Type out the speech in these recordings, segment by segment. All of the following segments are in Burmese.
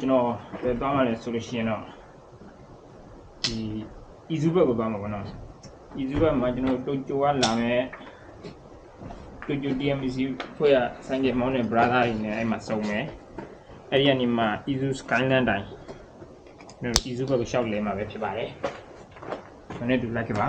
ကျွန်တော်ပြသွားမှလဲဆိုလို့ရှိရင်တော့ဒီအီဇူဘက်ကိုသွားမှာပေါ့နော်အီဇူဘက်မှာကျွန်တော်တိုကျိုကလာမယ်တိုကျို TMC ဖွဲ့ရဆိုင်ကမောင်းတဲ့ brother တွေနဲ့အဲ့မှာစုံမယ်အဲ့ဒီကနေမှအီဇူ Skyline တိုင်းကျွန်တော်အီဇူဘက်ကိုရှောက်လဲမှာပဲဖြစ်ပါတယ်ကျွန်တော်တို့လိုက်ကြပါ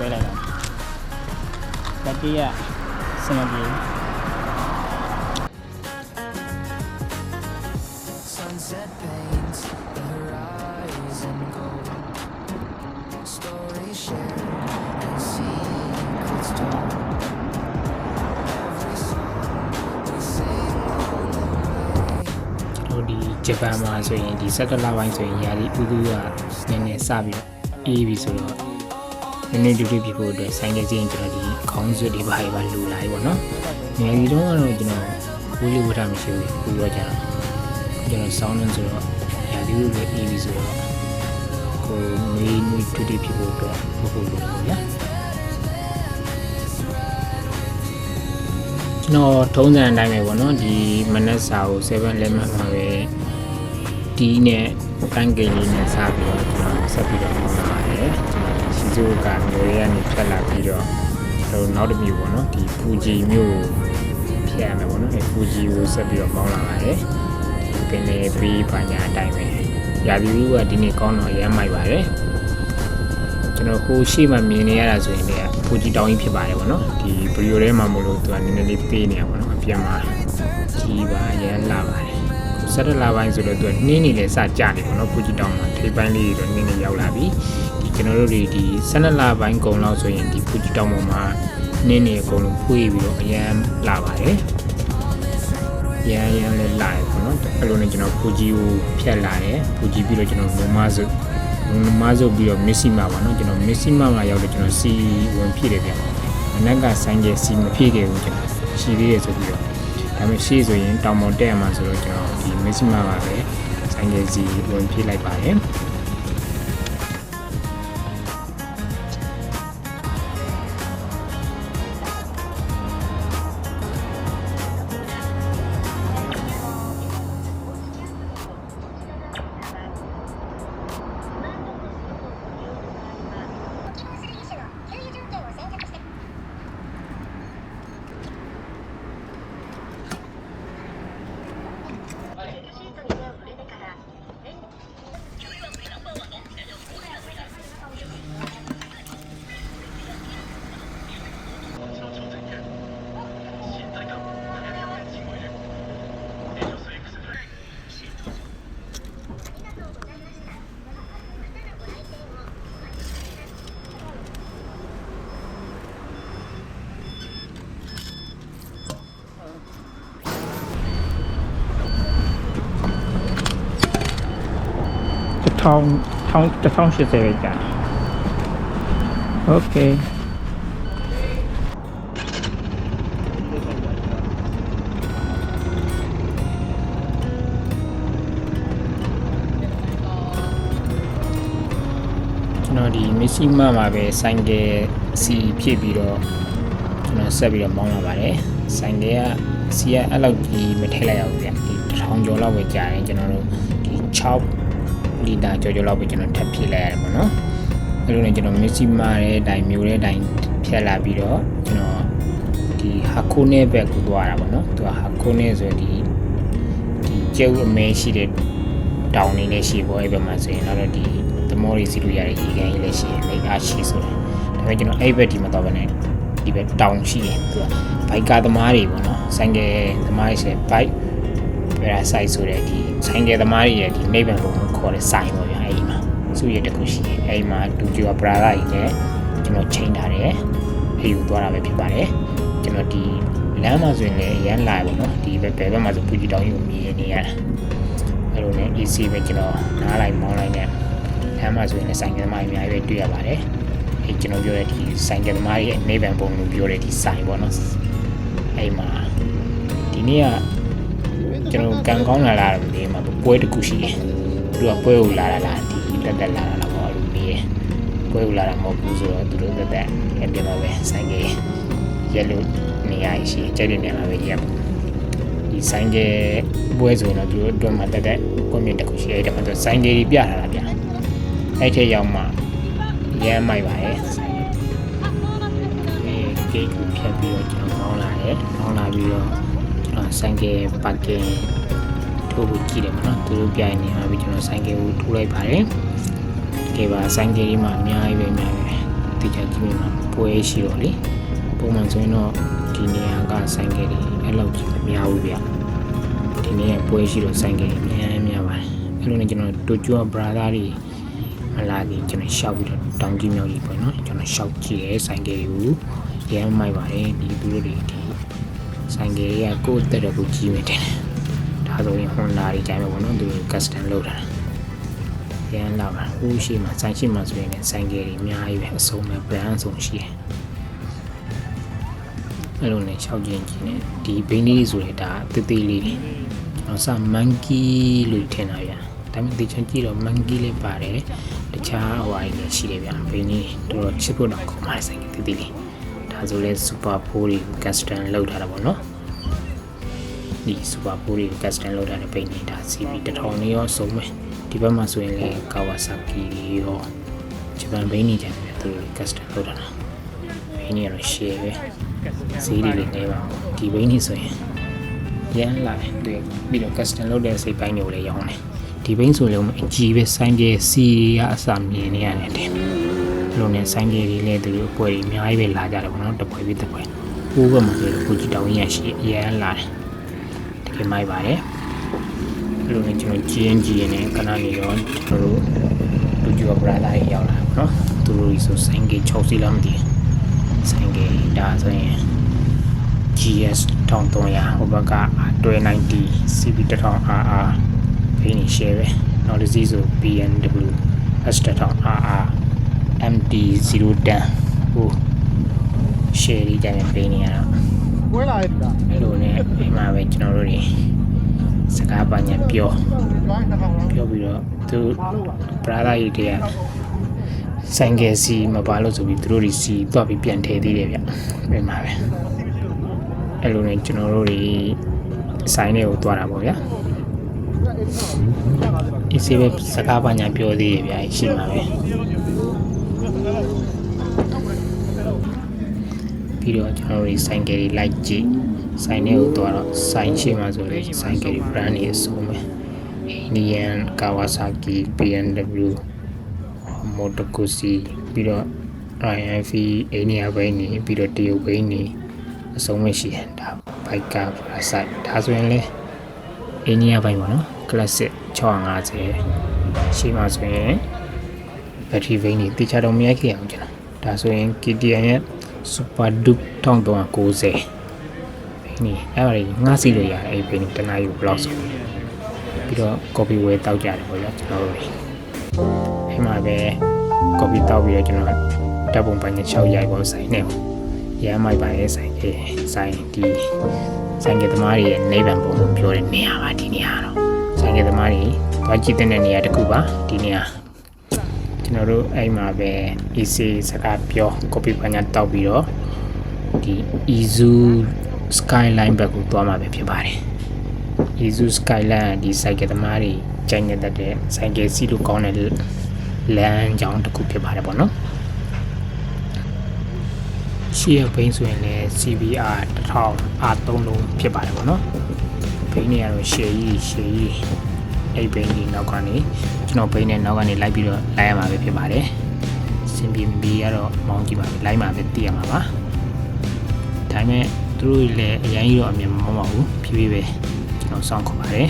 ဆွဲလိုက်တာလက်တီးရစင်မပြေ Sunset paints the horizon gold. Stories shared and secrets told. Every song we sing on the way. တို့ဒီဂျပန်မှာဆိုရင်ဒီ17လပိုင်းဆိုရင်ယာရီဥဒူကနည်းနည်းစပြီးတော့အေးပြီဆိုတော့ နည်းနည်းတူတူဖြစ်ဖို့အတွက်ဆိုင်ကယ်ချင်းကျွန်တော်ဒီခေါင်းစွပ်တွေပါပါလူလာပြီပေါ့နော်။ငယ်ဒီတော့ကတော့ကျွန်တော်ဝီလီဝတ်တာမရှိဘူးဘူးပြောကြတာ။ကျွန်တော်ဆောင်းနေဆိုတော့ယာရီဥပဲအေးပြီဆိုတော့ကိုမီးမီးတူတူဖြစ်ဖို့အတွက်ဘုဖို့လို့ပေါ့ဗျာ။ကျွန်တော်ထုံးစံအတိုင်းပဲပေါ့နော်ဒီမနက်စာကို7 lemon မှာပဲဒီနဲ့ပန်းကိန်းလေးနဲ့စားပြီးတော့ကျွန်တော်ဆက်ပြီးတော့ပေါင်းလာပါတယ် ရှီဇိုကမျိုးရကနေဖြတ်လာပြီးတော့တော့နောက်တစ်မျိုးပေါ့နော်ဒီဖူဂျီမျိုးကိုဖြတ်ရမယ်ပေါ့နော်အဲဖူဂျီကိုဆက်ပြီးတော့ပေါင်းလာပါတယ်ဒီပင်လေးပြီးပါညာအတိုင်းပဲရာသီဥတုကဒီနေ့ကောင်းတော့ရမ်းမိုက်ပါတယ်ကျွန်တော်ကိုရှိမှမြင်နေရတာဆိုရင်လည်းဖူဂျီတောင်းကြီးဖြစ်ပါတယ်ပေါ့နော်ဒီဗီဒီယိုထဲမှာမလို့သူကနည်းနည်းလေးပေးနေရပါတော့အပြန်မှာကြီးပါရမ်းလာပါတယ်ဆက်ရလာပိုင်းဆိုတော့သူကနှင်းနေလဲစကြနေပေါ့နော်ဖူဂျီတောင်းမှာထိပ်ပိုင်းလေးတွေတော့နှင်းနေရောက်လာပြီဒီ ကျွန်တော်တို့တွေဒီ12လပိုင်းကုံလောက်ဆိုရင်ဒီဖူဂျီတောင်းပေါ်မှာနှင်းနေအကုန်လုံးဖွေးပြီးတော့အရန်လာပါတယ်ရမ်းရမ်းလေးလာရပေါ့နော်အဲ့လိုနဲ့ကျွန်တော်ဖူဂျီကိုဖြတ်လာတယ်ဖူဂျီပြီးတော့ကျွန်တော်နိုမာဇုနိုမာဇုပြီးတော့မက်ဆီမာပါနော်ကျွန်တော်မက်ဆီမာမှာရောက်တော့ကျွန်တော်စီဝင်ဖြည့်တယ်ဗျအနက်ကဆိုင်ကစီမဖြည့်ခဲ့ဘူးကျွန်တော်ရှိသေးတယ်ဆိုပြီးတော့ဒါပေမဲ့ရှေ့ဆိုရင်တောင်ပေါ်တက်ရမှာဆိုတော့ကျွန်တော်ဒီမက်ဆီမာမှာပဲဆိုင်ကစီဝင်ဖြည့်လိုက်ပါတယ် 1080ပဲကြာโอเคကျွန်တော်ဒီမက်ဆီမမှာပဲဆိုင်ကယ်စီဖြစ်ပြီးတော့ကျွန်တော်ဆက်ပြီးတော့မောင်းလာပါတယ်ဆိုင်ကယ်ကစီကအဲ့လောက်ကြီးမထိလိုက်ရဘူးဗျဒီ1000ကျော်လောက်ပဲကြာတယ်ကျွန်တော်တို့ဒီ6 လီတာကျော်ကျော်လောက်ပဲကျွန်တော်ထပ်ဖြည့်လိုက်ရတယ်ပေါ့နော်အဲ့လိုနဲ့ကျွန်တော်မက်ဆီမရဲ့အတိုင်းမျိုးတဲ့အတိုင်းဖြတ်လာပြီးတော့ကျွန်တော်ဒီဟာခိုးနေဘက်ကိုသွားတာပေါ့နော်သူကဟာခိုးနေဆိုဒီဒီကျုပ်အမဲရှိတဲ့တောင်နေလည်းရှိပေါ်အဲ့ဘက်မှာဆိုရင်တော့ဒီသမောတွေစီလို့ရတဲ့ရေကန်ကြီးလည်းရှိတယ်လက်အားရှိဆိုတယ်ဒါပေမဲ့ကျွန်တော်အဲ့ဘက်ဒီမှာတော့ဗနဲ့ဒီဘက်တောင်ရှိတယ်သူကဘိုက်ကာသမားတွေပေါ့နော်ဆိုင်ကယ်သမားတွေဆိုဘိုက်ပရာဆိုင်ဆိုတဲ့ဒီဆိုင်ကယ်သမားတွေရဲ့ဒီနေဗန်ပုံကို ခေါ်တဲ့ဆိုင်ပေါ့ဗျာအဲ့ဒီမှာစုရတခုရှိတယ်အဲ့ဒီမှာဒူဂျီဝပရာလာကြီးနဲ့ကျွန်တော်ချိန်ထားတယ်အဲ့ဒီကိုသွားတာပဲဖြစ်ပါတယ်ကျွန်တော်ဒီလမ်းမှာဆိုရင်လည်းအရန်လာပေါ့နော်ဒီဘက်ဘယ်ဘက်မှာဆိုပူကြီးတောင်ကြီးကိုမြည်နေရတယ်အဲ့လိုနဲ့ AC ပဲကျွန်တော်နားလိုက်မောင်းလိုက်နဲ့လမ်းမှာဆိုရင်လည်းဆိုင်ကယ်သမားတွေအများကြီးပဲတွေ့ရပါတယ်။အဲကျွန်တော်ပြောတဲ့ဒီဆိုင်ကယ်သမားရဲ့နေဗန်ပုံလို့ပြောတဲ့ဒီဆိုင်ပေါ့နော်။အဲ့မှာဒီနေ့ကကျွန်တော်ကံကောင်းလာလာတယ်ဒီမှာပွဲတစ်ခုရှိတယ်။ သူကပွဲကိုလာလာလာဒီတက်တက်လာလာလာပေါ့လို့ပြီးရဲ့။ပွဲကိုလာတာမဟုတ်ဘူးဆိုတော့သူတို့တက်တက်အဲ့ဒီမှာပဲဆိုင်ကယ်ရက်လို့နေရာရှိကြိုက်တဲ့နေရာမှာပဲရက်ပေါ့ဒီဆိုင်ကယ်ပွဲဆိုရင်တော့သူတို့အတွက်မှတက်တဲ့ကွန်မြူတစ်ခုရှိရတယ်ဒါမှမဟုတ်ဆိုင်ကယ်ကြီးပြထားတာဗျအဲ့ထက်ရောက်မှရမ်းမိုက်ပါရဲ့ဆိုင်ကယ်အဲဂိတ်ကိုဖြတ်ပြီးတော့ကျွန်တော်မောင်းလာတယ်မောင်းလာပြီးတော့ကျွန်တော်ဆိုင်ကယ်ပါကင် ထိုးဖို့ကြည့်တယ်မနော်သူတို့ပြိုင်နေမှာပြီးကျွန်တော်ဆိုင်ကယ်ကိုထိုးလိုက်ပါတယ်တကယ်ပါဆိုင်ကယ်ကြီးမှာအများကြီးပဲအများကြီးပဲတိကျကြည့်မိမှာပွဲရှိတော့လေပုံမှန်ဆိုရင်တော့ဒီနေရာကဆိုင်ကယ်ကြီးအဲ့လောက်ကြီးမများဘူးဗျဒီနေ့ကပွဲရှိတော့ဆိုင်ကယ်အများကြီးများပါတယ်အဲ့လိုနဲ့ကျွန်တော်တိုကျိုဘရာသာတွေမလာခင်ကျွန်တော်ရှောက်ပြီးတော့တောင်ကြီးမြောက်ကြီးပေါ့နော်ကျွန်တော်ရှောက်ကြည့်ရဲဆိုင်ကယ်ကိုရမ်းမိုက်ပါတယ်ဒီသူတို့တွေဒီဆိုင်ကယ်ကကိုယ့်တက်တဲ့ကိုကြီးမိတယ် ဒါဆိုရင်ဟွန်ဒါတွေကြိုင်ပဲပေါ့နော်သူကတ်စတမ်လုပ်တာရမ်းလာပါဟိုးရှိမှဆိုင်ရှိမှဆိုရင်လည်းဆိုင်ကယ်တွေအများကြီးပဲအစုံပဲ brand အစုံရှိတယ်အဲ့လိုနဲ့ရှောက်ကျင်ကြီးနဲ့ဒီဘိန်းလေးဆိုရတာတေးသေးလေးတွေကျွန်တော်စမန်ကီလို့ထင်တာဗျာဒါပေမဲ့ဒီချင်ကြည့်တော့မန်ကီလေးပါတယ်တခြားဟိုအရင်လည်းရှိတယ်ဗျာဘိန်းလေးတော်တော်ချစ်ဖို့တော့ခေါ်ပါတယ်ဆိုင်ကတေးသေးလေးဒါဆိုလဲစူပါဖိုးတွေကတ်စတန်လောက်ထားတာပေါ့နော် ဒီစူပါဖိုးတွေကတ်စတန်လောက်ထားတဲ့ဘိန်းလေးဒါ CB တစ်ထောင်လေးရောစုံမယ်ဒီဘက်မှာဆိုရင်လေကာဝါဆာကီရောဂျပန်ဘိန်းနေကြတယ်ဗျာသူတို့ကတ်စတန်လောက်ထားတာဘိန်းလေးကတော့ share ပဲဈေးတွေလည်းနေပါဘူးဒီဘိန်းနေဆိုရင်ရမ်းလာတယ်တွေ့ပြီးတော့ custom လုပ်တဲ့စိတ်ပိုင်းတွေကိုလည်းရောင်းတယ်ဒီဘိန်းဆိုလည်းအကြီးပဲစိုင်းကျဲစီရအစာမြင်နေရတယ်တင်လုံးနဲ့စိုင်းကျဲတွေလည်းသူတို့အပွဲတွေအများကြီးပဲလာကြတယ်ပေါ့နော်တစ်ပွဲပြီးတစ်ပွဲဟိုးဘက်မှာဆိုတော့ကိုကြီးတောင်ကြီးရရှိရမ်းလာတယ် တကယ်မိုက်ပါတယ်အဲ့လိုနဲ့ကျွန်တော် GNG နဲ့ခဏနေတော့ကျွန်တော်တို့လူကျော် brother တွေရောက်လာပေါ့နော်သူတို့ဒီဆိုစိုင်းကျဲ6စီးလားမသိဘူးဆိုင်ကယ်ဒါဆိုရင် GS 1300ဟိုဘက်က290 CB 1000RR ဖိနေ share ပဲနောက်တစ်စီးဆို BMW S1000RR MT 010ဟို share လေးကြတယ်ဖိနေရတော့ ဝဲလာရတာအဲ့လိုနဲ့အိမ်မှာပဲကျွန်တော်တို့တွေစကားပါညာပြောဂိုင်းတစ်ခါတော့ပြောပြီးတော့သူ brother ကြီးတွေကဆိုင်ကယ်စီမပါလို့ဆိုပြီးသူတို့တွေစီသွားပြီးပြန်ထည့်သေးတယ်ဗျပြန်ပါပဲအဲ့လိုနဲ့ကျွန်တော်တို့တွေဆိုင်တွေကိုသွားတာပေါ့ဗျာဒီစီပဲစကားပါညာပြောသေးတယ်ဗျာရှိမှာပဲ ပြီးတော့ကျွန်တော်တို့တွေဆိုင်ကယ်တွေလိုက်ကြည့်ဆိုင်တွေကိုသွားတော့ဆိုင်ရှိမှဆိုလေဆိုင်ကယ်တွေ brand တွေအစုံပဲ Indian Kawasaki BMW Moto Guzzi ပြီးတော့ IFV အိန္ဒိယဘိန်းနေပြီးတော့တရုတ်ဘိန်းနေအစုံမရှိတယ်ဒါဘိုက်ကပရာဆိုင်ဒါဆိုရင်လေအိန္ဒိယဘိန်းပေါ့နော် classic 650ရှိမှဆိုရင်ဘက်ထရီဘိန်းနေတခြားတော့မရိုက်ခဲ့အောင်ကျွန်တော်ဒါဆိုရင် KTM ရဲ့ Super Duke 1390ဘိန်းနေအဲ့ဒါကြီးငှားစီလို့ရတယ်အဲ့ဘိန်းနေတနားယူဘလော့ဆိုပြီးတော့ copy ဝဲတောက်ကြတယ်ပေါ့ဗျာကျွန်တော်တို့အဲ့မှာပဲ copy တောက်ပြီးတော့ကျွန်တော်ဓာတ်ပုံပိုင်းနဲ့6ရိုက်ပေါ်ဆိုင်နေပေါ့ရမ်းမိုက်ပါရဲ့ဆိုင်ကေဆိုင်ဒီဆိုင်ကေသမားတွေရဲ့နေဗန်ပုံကိုပြောတဲ့နေရာပါဒီနေရာတော့ဆိုင်ကေသမားတွေသွားကြည့်တဲ့နေရာတစ်ခုပါဒီနေရာ ကျွန်တော်တို့အဲ့မှာပဲ EC စကားပြော copy ပိုင်းနဲ့တောက်ပြီးတော့ဒီ Izu skyline ဘက်ကိုသွားမှာပဲဖြစ်ပါတယ် Izu skyline ကဒီဆိုင်ကယ်သမားတွေကြိုင်နေတတ်တဲ့ဆိုင်ကယ်စီးလို့ကောင်းတဲ့လမ်းကြောင်းတစ်ခုဖြစ်ပါတယ်ပေါ့နော်ရှေ့ရဘိန်းဆိုရင်လည်း CBR 1000 R3 လုံးဖြစ်ပါတယ်ပေါ့နော်ဘိန်းတွေကတော့ရှေ့ကြီးရှေ့ကြီး အဲ့ဘိန်းကြီးနောက်ကနေကျွန်တော်ဘိန်းနဲ့နောက်ကနေလိုက်ပြီးတော့လိုက်ရမှာပဲဖြစ်ပါတယ်စင်ပြေမီကတော့မောင်းကြည့်ပါမယ်လိုက်မှာပဲတည်ရမှာပါဒါပေမဲ့သူတို့လည်းအရင်ကြီးတော့အမြင်မမောင်းပါဘူးဖြည်းဖြည်းပဲကျွန်တော်စောင့်ခေါ်ပါတယ်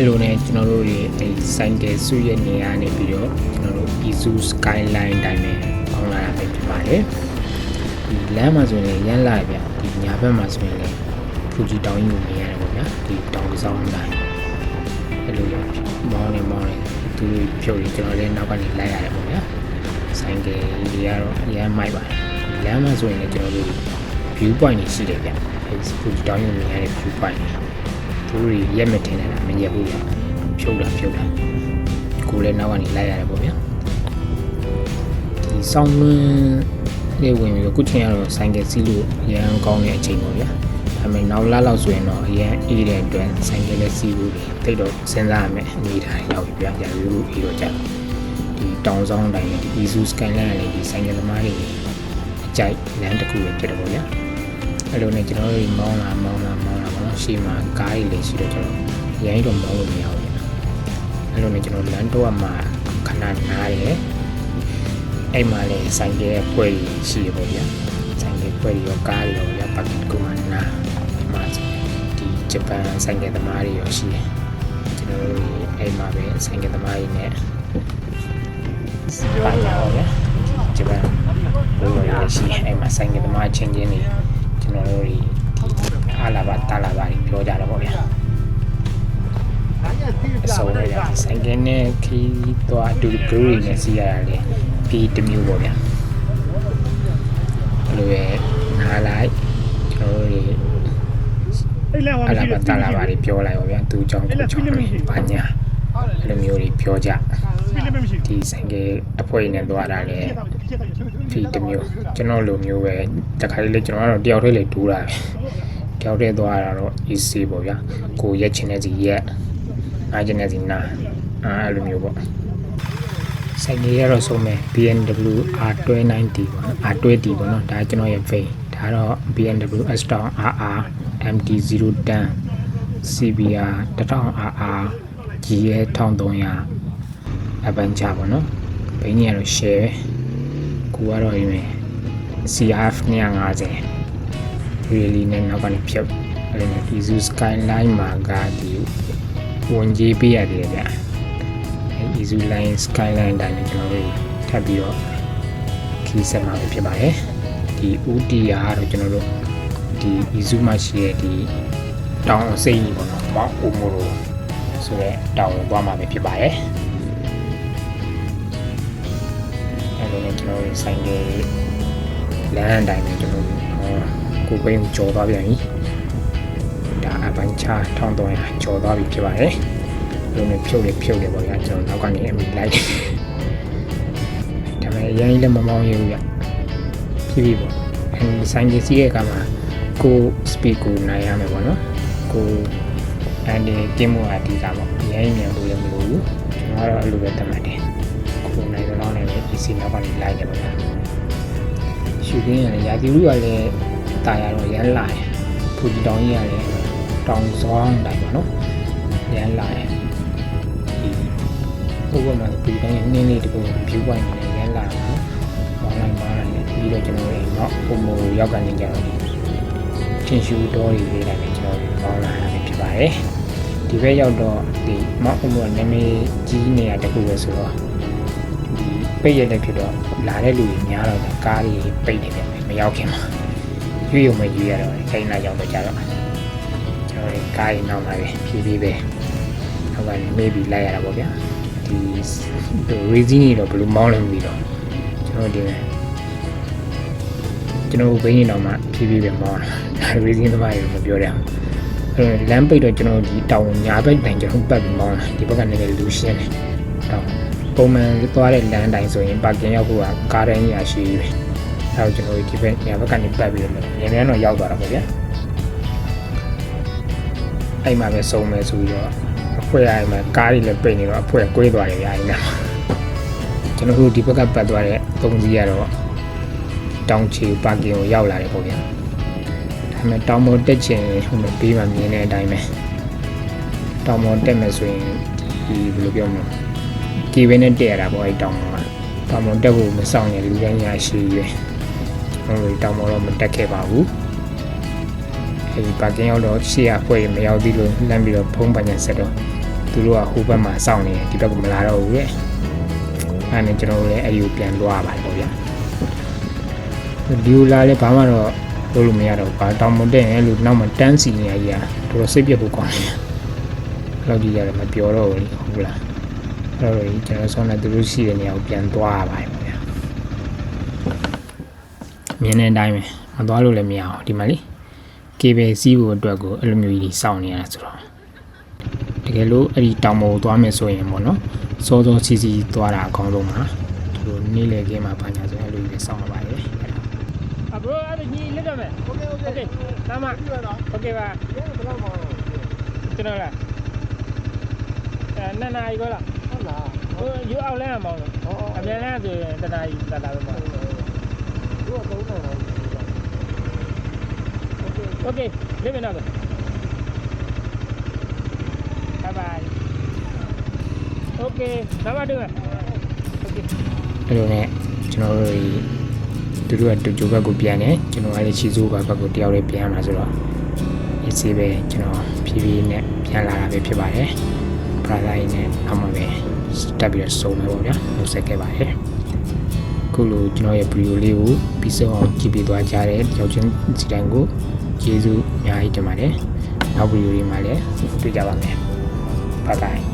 အဲ့လိုနဲ့ကျွန်တော်တို့တွေအဲ့ဆိုင်ကယ်စုရဲ့နေရာနေပြီးတော့ကျွန်တော်တို့ Izu Skyline တိုင်းပဲပေါင်းလာတာပဲဖြစ်ပါတယ်ဒီလမ်းမှာဆိုရင်ရမ်းလာပြဒီညာဘက်မှာဆိုရင်လည်းဖူဂျီတောင်ကြီးကိုမြင်ရတယ်ပေါ့ဗျာဒီတောင်ဆောင်တိုင်းအဲ့လိုရောမောင်းနေမောင်းနေသူဖြုတ်ရင်ကျွန်တော်လည်းနောက်ကနေလိုက်ရတယ်ပေါ့ဗျာဆိုင်ကယ်တွေကတော့ရမ်းမိုက်ပါတယ်ဒီလမ်းမှာဆိုရင်လည်းကျွန်တော်တို့ view point တွေရှိတယ်ဗျအဲ့ဖူဂျီတောင်ကြီးကိုမြင်ရတဲ့ view point တွေ သူတို့တွေရက်မတင်နေတာမရက်ဘူးဗျဖြုတ်တာဖြုတ်တာကိုယ်လည်းနောက်ကနေလိုက်ရတယ်ပေါ့ဗျာဒီဆောင်းမင်းလေးဝင်ပြီးတော့ခုချိန်ကတော့ဆိုင်ကယ်စီးလို့အရန်ကောင်းတဲ့အချိန်ပေါ့ဗျာဒါပေမဲ့နောက်လာလောက်ဆိုရင်တော့အရန်အေးတဲ့အတွက်ဆိုင်ကယ်လည်းစီးဖို့တိတ်တော့စဉ်းစားရမယ်အနေထားရောက်ပြီဗျာကြာရိုးရိုးအေးတော့ကြာဒီတောင်ဆောင်တိုင်းဒီ Izu Skyline နဲ့ဒီဆိုင်ကယ်သမားတွေအကြိုက်လမ်းတစ်ခုပဲဖြစ်တယ်ပေါ့ဗျာအဲ့လိုနဲ့ကျွန်တော်တို့မောင်းလာမောင်းလာမောင်းလာပေါ့နော် ရှေ့မှာကားကြီးလေးရှိတော့ကျွန်တော်ရိုင်းတော့မောင်းလို့မရဘူးဗျအဲ့လိုနဲ့ကျွန်တော်လမ်းတော့မှာခဏနားရဲအဲ့မှာလည်းဆိုင်ကယ်ပွဲကြီးရှိရပေါ့ဗျာဆိုင်ကယ်ပွဲကြီးရောကားတွေရောဗျာပတ်ကတ်ကမှနာဒီမှာဒီဂျပန်ဆိုင်ကယ်သမားတွေရောရှိတယ်ကျွန်တော်တို့အဲ့မှာပဲဆိုင်ကယ်သမားတွေနဲ့ပါကြပါဗျာဂျပန်ဘိုးတော်ရရှိအဲ့မှာဆိုင်ကယ်သမားချင်းချင်းတွေကျွန်တော်တို့ဒီ အာလာဘတာလာဘတွေပြောကြတော့ဗောဗျာအစုံပဲဗျာဆိုင်ကယ်နဲ့ခီးသွားအတူတူဂရုတွေနဲ့စီးရတာလေပြီးတစ်မျိုးဗောဗျာအဲ့လိုပဲနားလိုက်ကျွန်တော်တို့တွေအဲ့လမ်းအာလာဘတာလာဘတွေပြောလိုက်ဗောဗျာသူကြောင့်ကိုကြောင့်ဘာညာအဲ့လိုမျိုးတွေပြောကြဖိလိပမရှိဒီဆိုင်ကယ်အဖွဲ့နဲ့သွားတာလေဖီတစ်မျိုးကျွန်တော်လိုမျိုးပဲတခါလေးလေကျွန်တော်ကတော့တယောက်တည်းလေတူးတာပဲ တယောက်တည်းသွားတာတော့ easy ပေါ့ဗျာကိုရက်ချင်တဲ့စီရက်အားချင်တဲ့စီနာအားအဲ့လိုမျိုးပေါ့ဆိုင်ကြီးရတော့ဆုံးမယ် BMW R290 ပေါ့နော် R20 ပေါ့နော်ဒါကျွန်တော်ရဲ့ vein ဒါတော့ BMW S-Town RR MT010 CBR 1000RR GS 1300 Avenger ပေါ့နော်ဘိန်းကြီးကတော့ share ပဲကိုကတော့ရင် CRF 250 really နဲ့နောက်ကနေဖြုတ်အဲ့လိုမျိုး Izu Skyline မှာကဒီဝန်ကြီးပေးရတယ်ဗျအဲ့ Izu Line Skyline တိုင်းနဲ့ကျွန်တော်တို့ထပ်ပြီးတော့ခီးဆက်မှာပဲဖြစ်ပါတယ်ဒီ UT ကတော့ကျွန်တော်တို့ဒီ Izu မှာရှိတဲ့ဒီတောင်အစိမ့်ကြီးပေါ့နော်မောင်အိုမိုရိုဆိုတဲ့တောင်ကိုသွားမှာပဲဖြစ်ပါတယ်အဲ့လိုနဲ့ကျွန်တော်တို့ဆိုင်ကလမ်းအတိုင်းပဲကျွန်တော်တို့ ကိုပိန်းကိုကြော်သွားပြန်ပြီဒါအပန်းချ1300ကြော်သွားပြီဖြစ်ပါတယ်လုံးနဲ့ဖြုတ်လေဖြုတ်လေပေါ့ဗျာကျွန်တော်နောက်ကနေအမိလိုက်ဒါပေမဲ့အရင်လည်းမမောင်းရဘူးဗျဖြည်းဖြည်းပေါ့အဲဆိုင်ကစီးတဲ့အခါမှာကို speed ကိုနိုင်ရမယ်ပေါ့နော်ကိုအန်ဒီကင်းမှုအတီးကပေါ့အရင်မြန်လို့လည်းမလိုဘူးကျွန်တော်ကတော့အဲ့လိုပဲတတ်မှတ်တယ်ကိုနိုင်တော့လည်း PC နောက်ကနေလိုက်တယ်ပေါ့ဗျာရှူခင်းရတယ်ရာသီဥတုကလည်း တာယာတော့ရမ်းလာတယ်ဖူဂျီတောင်ကြီးကလည်းတောင်စောင်းတိုင်းပါနော်ရမ်းလာတယ်ဒီဥပမာဖူဂျီတောင်ကြီးနင်းလေးတကူ view point နဲ့ရမ်းလာတယ်နော်မောင်းလိုက်မောင်းလိုက်ပြီးတော့ကျွန်တော်တို့တော့ပုံမရောက်ကနေကြတော့ထင်ရှူတော်တွေလေးတိုင်းနဲ့ကျွန်တော်တို့မောင်းလာတာဖြစ်ပါတယ်ဒီဘက်ရောက်တော့ဒီမောက်အမောနာမည်ကြီးနေရတခုပဲဆိုတော့ဒီပိတ်ရတဲ့ဖြစ်တော့လာတဲ့လူတွေများတော့ကားတွေပိတ်နေတယ်မရောက်ခင်မှာ ရွေ့ရုံပဲရွေ့ရတော့ချိန်လာရောက်တော့ကြတော့ကျွန်တော်ကားရင်နောက်လာပြီဖြည်းဖြည်းပဲဟုတ်ပါနဲ့မေးပြီးလိုက်ရတာပေါ့ဗျာဒီ racing တွေတော့ဘယ်လိုမောင်းလဲမသိတော့ကျွန်တော်ဒီကျွန်တော်ဘိန်းနေတော့မှဖြည်းဖြည်းပဲမောင်းတာ racing သမားတွေမပြောရအောင်အဲလမ်းပိတ်တော့ကျွန်တော်ဒီတောင်ညာဘက်တိုင်ကျွန်တော်ပတ်ပြီးမောင်းတာဒီဘက်ကလည်းလူရှင်းတယ်တောင်ပုံမှန်သွားတဲ့လမ်းတိုင်းဆိုရင်ပါကင်ရောက်ဖို့ကကားတိုင်းကြီးအရှိပဲ အဲတော့ကျွန်တော်ဒီဘက်ညာဘက်ကနေပတ်ပြီးတော့ညနေတော့ရောက်သွားတာပေါ့ဗျာအဲ့မှာပဲစုံမယ်ဆိုပြီးတော့အဖွဲအိမ်မှာကားတွေလည်းပိတ်နေတော့အဖွဲကွေးသွားတယ်ဗျာအိမ်မှာကျွန်တော်တို့ဒီဘက်ကပတ်သွားတဲ့သုံးစီးကတော့တောင်ချီပါကင်ကိုရောက်လာတယ်ပေါ့ဗျာဒါပေမဲ့တောင်ပေါ်တက်ချင်ဟိုမှာပေးမှမြင်တဲ့အတိုင်းပဲတောင်ပေါ်တက်မယ်ဆိုရင်ဒီဘယ်လိုပြောမလဲကေဘဲနဲ့တက်ရတာပေါ့အဲတောင်ပေါ်ကတောင်ပေါ်တက်ဖို့မဆောင်ရင်လူတိုင်းညာရှိရွယ် ဟိုတောင်ပေါ်တော့မတက်ခဲ့ပါဘူးအဲဒီပါကင်ရောက်တော့ရှေ့ရဖွဲ့မရောက်သေးလို့လမ်းပြီးတော့ဖုံးပညာဆက်တော့သူတို့ကဟိုဘက်မှာစောင့်နေတယ်ဒီဘက်ကမလာတော့ဘူးရဲ့အဲနဲ့ကျွန်တော်တို့လည်းအဲဒီကိုပြန်သွားပါတယ်ပေါ့ဗျာဒီလိုလာလဲဘာမှတော့လို့လို့မရတော့ဘူး။ဘာတောင်မတက်ရင်လို့နောက်မှတန်းစီနေရကြီးอ่ะတော်တော်စိတ်ပြတ်ဖို့ကောင်းတယ်။လောက်ကြီးရတယ်မပြောတော့ဘူးလေဟုတ်လား။အဲ့တော့ကျွန်တော်ဆောင်းတဲ့သူတို့ရှိတဲ့နေရာကိုပြန်သွားရပါတယ်ဗျာ။ မြင်တဲ့အတိုင်းပဲမသွားလို့လည်းမရအောင်ဒီမှာလေကေဘယ်စီးဖို့အတွက်ကိုအဲ့လိုမျိုးကြီးစောင့်နေရတာဆိုတော့တကယ်လို့အဲ့ဒီတောင်ပေါ်ကိုသွားမယ်ဆိုရင်ပေါ့နော်။စောစောစီစီသွားတာအကောင်းဆုံးပါ။သူတို့နေ့လည်ခင်းမှာဘာညာဆိုရင်အဲ့လိုကြီးစောင့်ရပါတယ်။အဘရိုအဲ့ဒါညီလက်တော့မယ် โอเคနာမโอเคပါကျွန်တော်လားအဲနှစ်နာရီခွဲလားဟုတ်လားဟိုယူအောင်လဲမောင်းလို့အမြန်လမ်းဆိုရင်တစ်နာရီလာလာပဲမော သူကသုံးနိုင်တာကိုပြောတာ။ Okay, leave another. Bye bye. Okay, ဘာမှတွေ့မယ်။ Okay. အဲ့လိုနဲ့ကျွန်တော်တို့ဒီသူတို့ကတူတူဘက်ကိုပြန်တယ်ကျွန်တော်ကလည်းချီစိုးဘက်ကိုတယောက်လေးပြန်ရမှာဆိုတော့အစီပဲကျွန်တော်ဖြည်းဖြည်းနဲ့ပြန်လာတာပဲဖြစ်ပါတယ်။ brother နဲ့အမှပဲတက်ပြီးတော့စုံမယ်ပေါ့ဗျာ။လုပ်ဆက်ခဲ့ပါတယ်။ခုလိုကျွန်တော်ရဲ့ video လေးကို ပြီးဆုံးအောင်ကြည့်ပြီးသွားကြတဲ့ရောက်ချင်းစီတိုင်းကိုကျေးဇူးအများကြီးတင်ပါတယ်နောက်ဗီဒီယိုလေးမှာလည်းတွေ့ကြပါမယ်ဘိုင်ဘိုင်